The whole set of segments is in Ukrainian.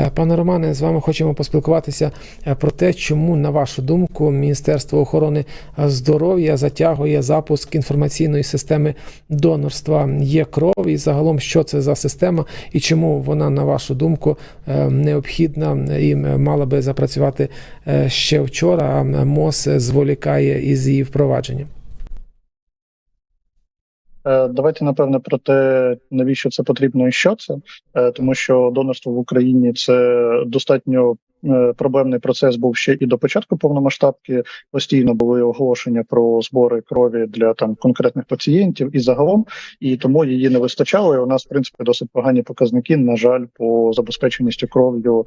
Е, Пане Романе, з вами хочемо поспілкуватися е, про те, чому, на вашу думку, Міністерство охорони здоров'я затягує запуск інформаційної системи донорства є кров, і загалом, що це за система, і чому вона, на вашу думку, е, необхідна і мала би запрацювати е, ще вчора, а МОЗ зволікає із її впровадженням. Е, Давайте напевне про те, навіщо це потрібно і що це, Е, тому що донорство в Україні це достатньо е, проблемний процес був ще і до початку повномасштабки. Постійно були оголошення про збори крові для там конкретних пацієнтів і загалом, і тому її не вистачало. І у нас в принципі досить погані показники. На жаль, по забезпеченістю кров'ю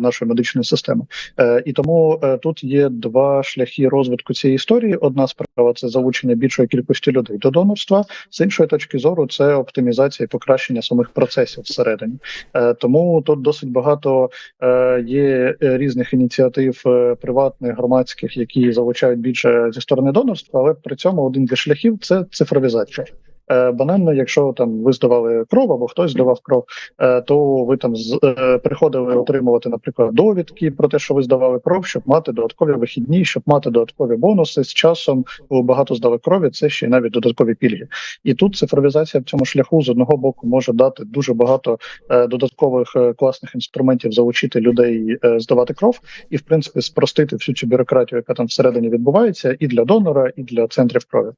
нашої медичної системи. І тому тут є два шляхи розвитку цієї історії. Одна справа це залучення більшої кількості людей до донорства. З іншої точки зору, це оптимізація і покращення самих процесів всередині. Е, тому тут досить багато е, є е, різних ініціатив приватних, громадських, які залучають більше зі сторони донорства, але при цьому один зі шляхів це цифровізація. Е, Банально, якщо там ви здавали кров або хтось здавав кров, е, то ви там з- е, приходили отримувати, наприклад, довідки про те, що ви здавали кров, щоб мати додаткові вихідні, щоб мати додаткові бонуси. З часом ви багато здали крові, це ще й навіть додаткові пільги. І тут цифровізація в цьому шляху з одного боку може дати дуже багато додаткових класних інструментів залучити людей здавати кров, і в принципі спростити всю цю бюрократію, яка там всередині відбувається, і для донора, і для центрів крові.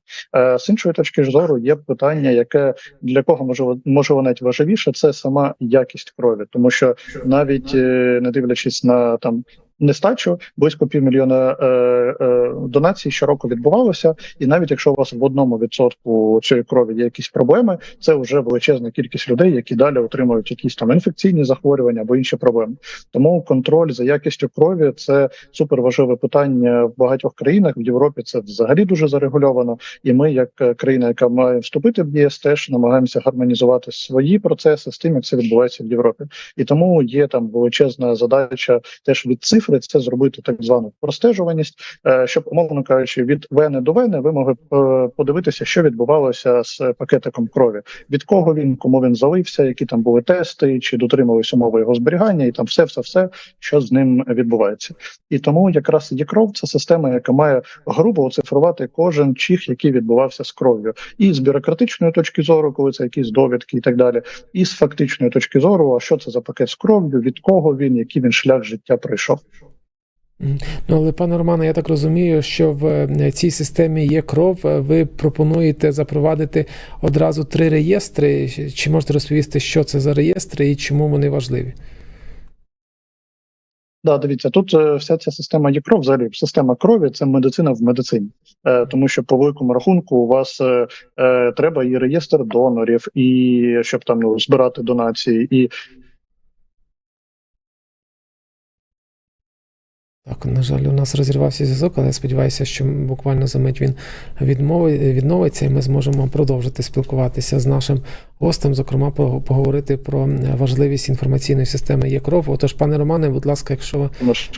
З іншої точки зору є питання, яке для кого можливо можливо навіть важливіше, це сама якість крові, тому що навіть е, не дивлячись на там. Нестачу близько півмільйона е, е, донацій щороку відбувалося, і навіть якщо у вас в одному відсотку цієї крові є якісь проблеми, це вже величезна кількість людей, які далі отримують якісь там інфекційні захворювання або інші проблеми. Тому контроль за якістю крові це супер важливе питання в багатьох країнах. В Європі це взагалі дуже зарегульовано. І ми, як е, країна, яка має вступити в ЄС, теж намагаємося гармонізувати свої процеси з тим, як це відбувається в Європі. І тому є там величезна задача теж від цифри це зробити так звану простежуваність, е, щоб умовно кажучи, від вени до вени ви могли е, подивитися, що відбувалося з пакетиком крові, від кого він, кому він залився, які там були тести, чи дотримувалися умови його зберігання, і там все, все, все, що з ним відбувається. І тому якраз є кров це система, яка має грубо оцифрувати кожен чих, який відбувався з кров'ю, і з бюрократичної точки зору, коли це якісь довідки і так далі, і з фактичної точки зору, а що це за пакет з кров'ю, від кого він, який він шлях життя пройшов. Ну, але пане Романе, я так розумію, що в е, цій системі є кров. Е, Ви пропонуєте запровадити одразу три реєстри. Чи можете розповісти, що це за реєстри і чому вони важливі? Да, дивіться, тут е, вся ця система є кров, взагалі система крові це медицина в медицині, тому що по великому рахунку у вас треба і реєстр донорів, і щоб там ну, збирати донації, і Так, на жаль, у нас розірвався зв'язок, але я сподіваюся, що буквально за мить він відмови, відновиться, і ми зможемо продовжити спілкуватися з нашим гостем, зокрема, поговорити про важливість інформаційної системи є кров. Отож, пане Романе, будь ласка, якщо ви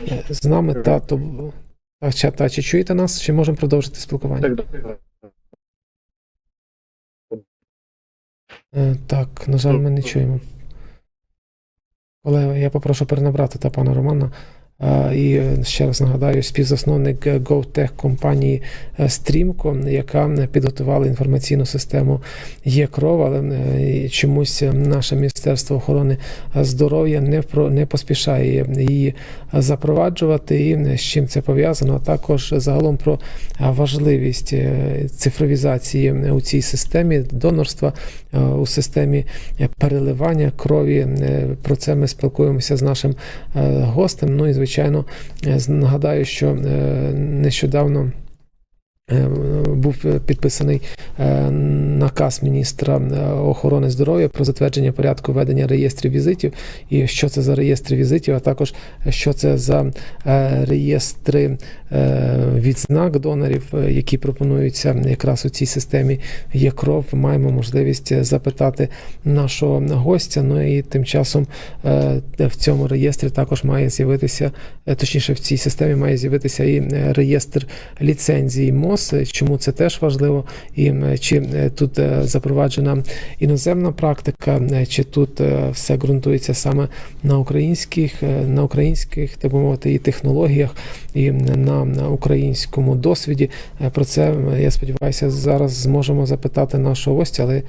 е, з нами, та то та, чи, та, чи чуєте нас, чи можемо продовжити спілкування? так, Е, на жаль, ми не чуємо. Колеги, я попрошу перенабрати та пана Романа. І ще раз нагадаю, співзасновник GoTech компанії е, Streamco, яка підготувала інформаційну систему є кров, але е, чомусь е, наше Міністерство охорони здоров'я не не поспішає її запроваджувати. І з чим це пов'язано, а також загалом про важливість цифровізації у цій системі донорства у системі переливання крові. Про це ми спілкуємося з нашим гостем. Ну і звичайно, е, з- нагадаю, що е, нещодавно. е, Був підписаний е, наказ міністра е, охорони здоров'я про затвердження порядку ведення реєстрів візитів, і що це за реєстри візитів, а також е, що це за е, реєстри е, відзнак донорів, е, які пропонуються якраз у цій системі є кров. Маємо можливість е, запитати нашого гостя. Ну і тим часом е, в цьому реєстрі також має з'явитися, е, точніше, в цій системі має з'явитися і е, реєстр ліцензії МОЗ. Чому це теж важливо? І е, чи е, тут е, запроваджена іноземна практика, е, чи тут е, все ґрунтується саме на українських, е, на українських, так би мовити, і технологіях, і на, на українському досвіді. Е, Про це е, я сподіваюся, зараз зможемо запитати нашого гостя, але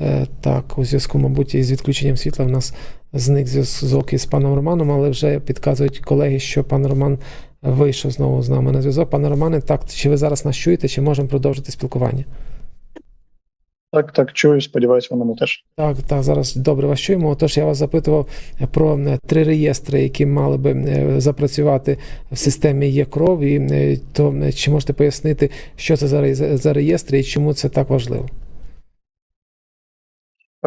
е, так, у зв'язку, мабуть, із відключенням світла в нас зник зв'язок із паном Романом, але вже підказують колеги, що пан Роман вийшов знову з нами на зв'язок. Пане Романе, так, чи ви зараз нас чуєте, чи можемо продовжити спілкування? Так, так, чую, сподіваюся, воно теж. Так, так, зараз добре вас чуємо. Отож, я вас запитував про е, три реєстри, які мали би е, запрацювати в системі є кров. І е, то чи можете пояснити, що це за реєстри і чому це так важливо?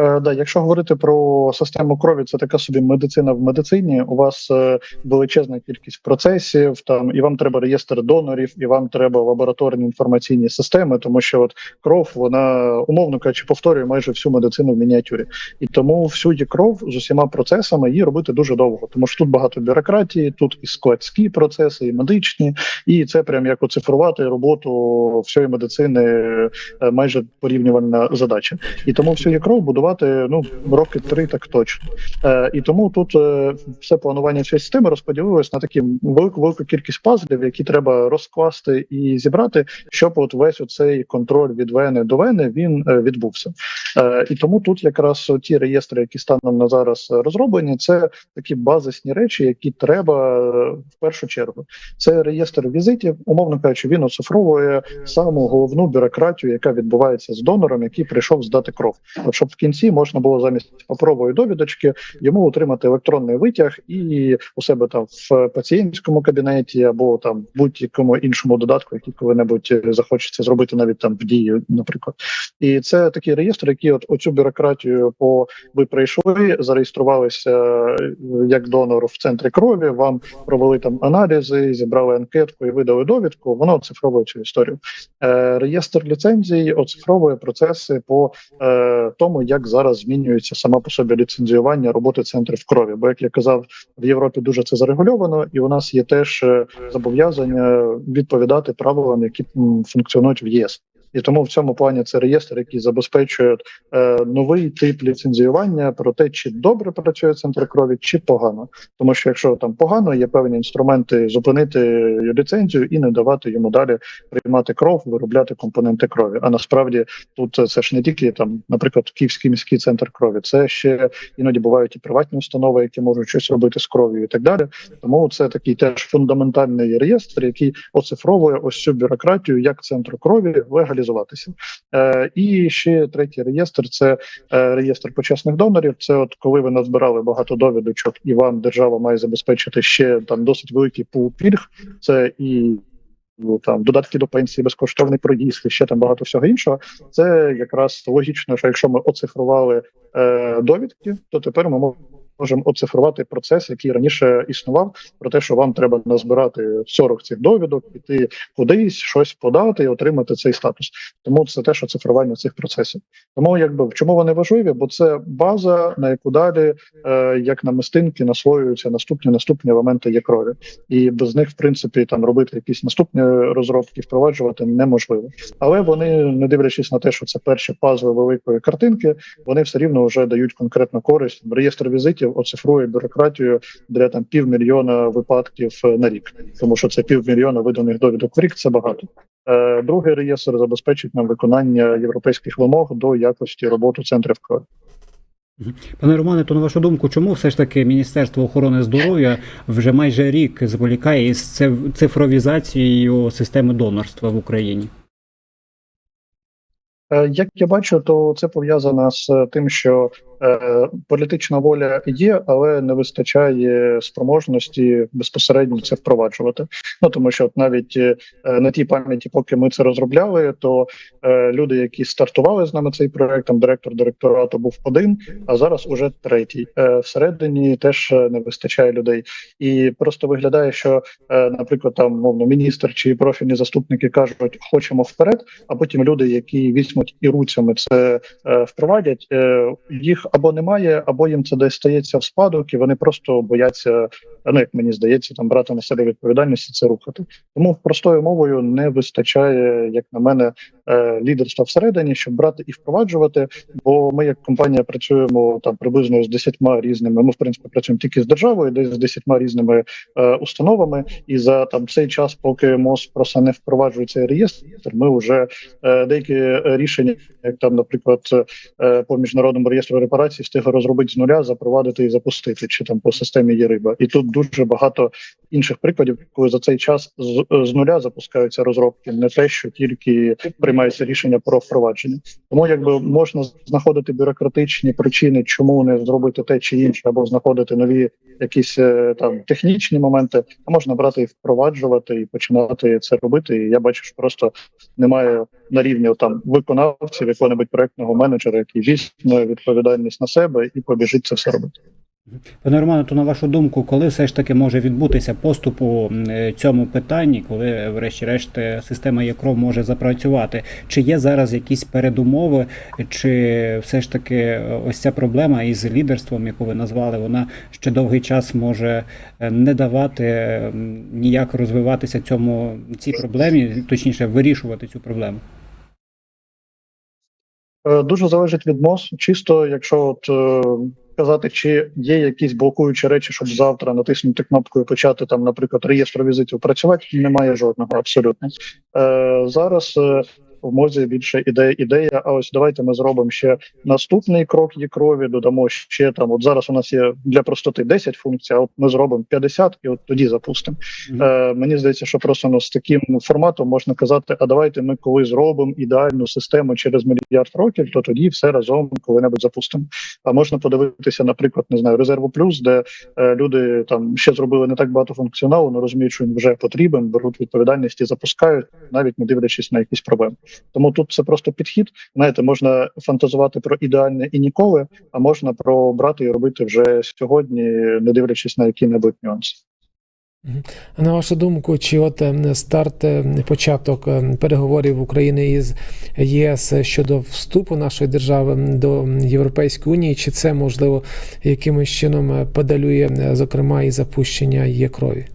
Е, да, якщо говорити про систему крові, це така собі медицина в медицині. У вас е, величезна кількість процесів, там і вам треба реєстр донорів, і вам треба лабораторні інформаційні системи, тому що от кров, вона умовно кажучи, повторює майже всю медицину в мініатюрі. І тому всю її кров з усіма процесами її робити дуже довго, тому що тут багато бюрократії, тут і складські процеси, і медичні, і це прям як оцифрувати роботу всієї медицини е, майже порівнювальна задача. І тому всю кров будувати ну роки три, так точно. Е, і тому тут е, все планування цієї системи розподілилось на такі велику велику кількість пазлів, які треба розкласти і зібрати, щоб от весь оцей контроль від вени до вени він е, відбувся. Е, і тому тут якраз ті реєстри, які станом на зараз розроблені, це такі базисні речі, які треба е, в першу чергу. Це реєстр візитів, умовно кажучи, він оцифровує саму головну бюрократію, яка відбувається з донором, який прийшов здати кров. От щоб в кінці можна було замість паперової довідочки йому отримати електронний витяг і у себе там в пацієнтському кабінеті або там будь-якому іншому додатку, який коли-небудь е, захочеться зробити навіть там в дії, наприклад. І це такий реєстр, який от оцю бюрократію по ви прийшли, зареєструвалися е, як донор в центрі крові. Вам провели там аналізи, зібрали анкетку і видали довідку. Воно оцифровує цю історію. Е, реєстр ліцензій оцифровує процеси по е, тому, як зараз змінюється сама по собі ліцензіювання роботи центрів крові. Бо як я казав, в Європі дуже це зарегульовано, і у нас є теж е, зобов'язання відповідати правилам, які функціонують в ЄС. І тому в цьому плані це реєстр, який забезпечує е, новий тип ліцензіювання про те, чи добре працює центр крові, чи погано. Тому що якщо там погано, є певні інструменти зупинити ліцензію і не давати йому далі приймати кров, виробляти компоненти крові. А насправді тут це ж не тільки там, наприклад, Київський міський центр крові, це ще іноді бувають і приватні установи, які можуть щось робити з кров'ю і так далі. Тому це такий теж фундаментальний реєстр, який оцифровує ось цю бюрократію як центру крові легалізуватися. Е, і ще третій реєстр це е, реєстр почесних донорів. Це от коли ви назбирали багато довідочок, і вам держава має забезпечити ще там досить великий пул пільг. Це і ну, там додатки до пенсії, безкоштовний проїзд, і ще там багато всього іншого. Це якраз логічно, що якщо ми оцифрували е, довідки, то тепер ми можемо. Можемо оцифрувати процес, який раніше існував, про те, що вам треба назбирати 40 цих довідок, піти кудись, щось подати і отримати цей статус. Тому це теж оцифрування цих процесів. Тому якби в чому вони важливі? Бо це база, на яку далі, е, як на мистинки, насвоюються наступні наступні елементи є крові, і без них, в принципі, там робити якісь наступні розробки, впроваджувати неможливо. Але вони, не дивлячись на те, що це перші пазли великої картинки, вони все рівно вже дають конкретну користь. Реєстр візитів оцифрує бюрократію для там півмільйона випадків е, на рік, тому що це півмільйона виданих довідок в рік. Це багато. Е, Другий реєстр забезпечить нам виконання європейських вимог до якості роботи центрів крові. Пане Романе, то на вашу думку, чому все ж таки Міністерство охорони здоров'я вже майже рік зволікає із цифровізацією системи донорства в Україні? Е, Як я бачу, то це пов'язано з тим, що політична воля є, але не вистачає спроможності безпосередньо це впроваджувати. Ну тому що навіть е, на тій пам'яті, поки ми це розробляли, то е, люди, які стартували з нами цей проект, там директор директорату був один, а зараз уже третій. Е, всередині теж е, не вистачає людей, і просто виглядає, що, е, наприклад, там мовно міністр чи профільні заступники кажуть, хочемо вперед, а потім люди, які візьмуть і руцями це е, впровадять, е, їх або немає, або їм це десь стається в спадок, і вони просто бояться ну як мені здається, там брати на себе відповідальність і це рухати. Тому простою мовою не вистачає, як на мене, лідерства всередині, щоб брати і впроваджувати. Бо ми, як компанія, працюємо там приблизно з десятьма різними. Ми в принципі працюємо тільки з державою, десь з десятьма різними е, установами. І за там цей час, поки МОЗ просто не впроваджує цей реєстр, ми вже е, деякі е, рішення, як там, наприклад, е, по міжнародному реєстру репарацій, встигли розробити з нуля, запровадити і запустити, чи там по системі є риба. І тут дуже багато інших прикладів, коли за цей час з, з нуля запускаються розробки, не те, що тільки приймається рішення про впровадження. Тому якби можна знаходити бюрократичні причини, чому не зробити те чи інше, або знаходити нові якісь е, там технічні моменти, а можна брати і впроваджувати і починати це робити. І я бачу, що просто немає на рівні там виконавців, якого-небудь проектного менеджера, який візьме відповідальність на себе і побіжить це все робити. Пане Романе, то на вашу думку, коли все ж таки може відбутися поступу м, е, цьому питанні, коли, врешті-решт, е, система ЄКРО може запрацювати? Чи є зараз якісь передумови, чи все ж таки е, ось ця проблема із лідерством, яку ви назвали, вона ще довгий час може е, не давати ніяк розвиватися цьому цій проблемі, точніше вирішувати цю проблему? Е, Дуже залежить від МОЗ. Чисто, якщо от е, казати, чи є якісь блокуючі речі, щоб завтра натиснути кнопку і почати там, наприклад, реєстр візитів працювати, немає жодного абсолютно. Е, зараз е, в мозі більше ідея ідея. А ось давайте ми зробимо ще наступний крок є крові. Додамо ще там. От зараз у нас є для простоти 10 функцій. А от ми зробимо 50 і от тоді запустимо. Мгм. Е, мені здається, що просто ну, з таким форматом можна казати: а давайте ми коли зробимо ідеальну систему через мільярд років, то тоді все разом коли-небудь запустимо. А можна подивитися, наприклад, не знаю, резерву плюс, де е, люди там ще зробили не так багато функціоналу, але розуміють, що він вже потрібен, беруть відповідальність і запускають, навіть не дивлячись на якісь проблеми. Тому тут це просто підхід. Знаєте, можна фантазувати про ідеальне і ніколи, а можна про брати і робити вже сьогодні, не дивлячись на які-небудь нюанси. На вашу думку, чи от е, старт, е, початок е, переговорів України із ЄС щодо вступу нашої держави до Європейської унії, чи це можливо якимось чином е, подалює, е, зокрема, і запущення є крові?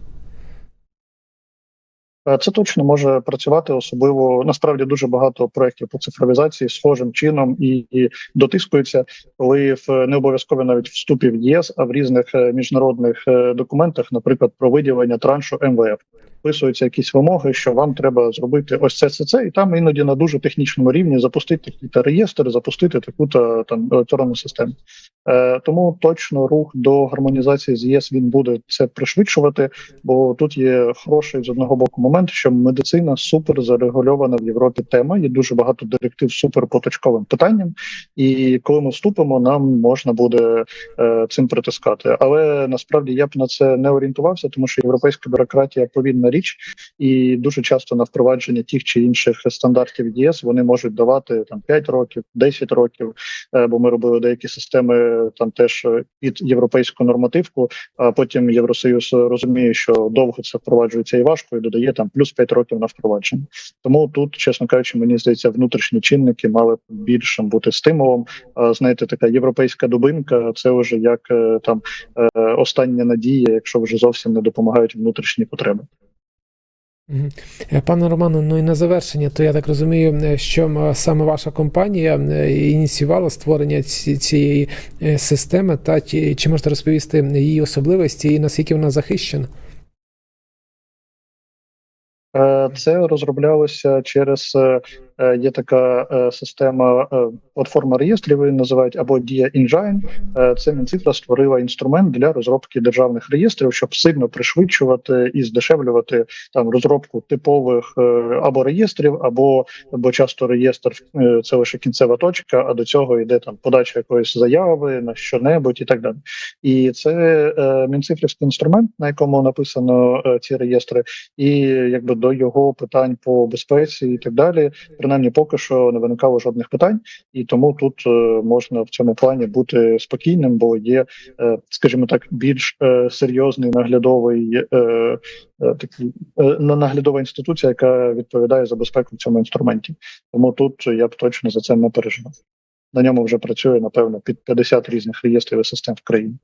Е, Це точно може працювати, особливо насправді дуже багато проєктів по цифровізації схожим чином і, і дотискуються, коли в не обов'язково навіть вступі в ЄС, а в різних е, міжнародних е, документах, наприклад, про виділення траншу МВФ. Вписуються якісь вимоги, що вам треба зробити ось це, це, це, і там іноді на дуже технічному рівні запустити такий-то реєстр, запустити таку-то там електронну систему. Е, тому точно рух до гармонізації з ЄС він буде це пришвидшувати, бо тут є хороший з одного боку момент, що медицина супер зарегульована в Європі тема. Є дуже багато директив супер поточковим питанням. І коли ми вступимо, нам можна буде е, цим притискати. Але насправді я б на це не орієнтувався, тому що європейська бюрократія повільна річ, і дуже часто на впровадження тих чи інших стандартів ЄС вони можуть давати там 5 років, 10 років. Е, бо ми робили деякі системи там теж е, під європейську нормативку. А потім Євросоюз розуміє, що довго це впроваджується і важко, і додає там плюс 5 років на впровадження. Тому тут, чесно кажучи, мені здається, внутрішні чинники мали більшим бути стимулом. А знаєте, така європейська дубинка це вже як е, там остання надія, якщо вже зовсім не допомагають внутрішні потреби. Пане Роману, ну і на завершення, то я так розумію, е, що саме ваша компанія е, ініціювала створення цієї е, системи, та чи, можете розповісти її особливості і наскільки вона захищена? Це розроблялося через є така е, система е, платформа реєстрів, її називають або Dia Engine. Е, Це Мінцифра створила інструмент для розробки державних реєстрів, щоб сильно пришвидшувати і здешевлювати там розробку типових е, або реєстрів, або бо часто реєстр е, це лише кінцева точка, а до цього йде там подача якоїсь заяви на що-небудь і так далі. І це е, мінцифрівський інструмент, на якому написано е, ці реєстри, і якби до його питань по безпеці і так далі, принаймні поки що не виникало жодних питань, і тому тут е, можна в цьому плані бути спокійним, бо є, е, скажімо так, більш е, серйозний наглядовий такий на- наглядова інституція, яка відповідає за безпеку в цьому інструменті. Тому тут я б точно за це не переживав. На ньому вже працює напевно під 50 різних реєстрів і систем в країні.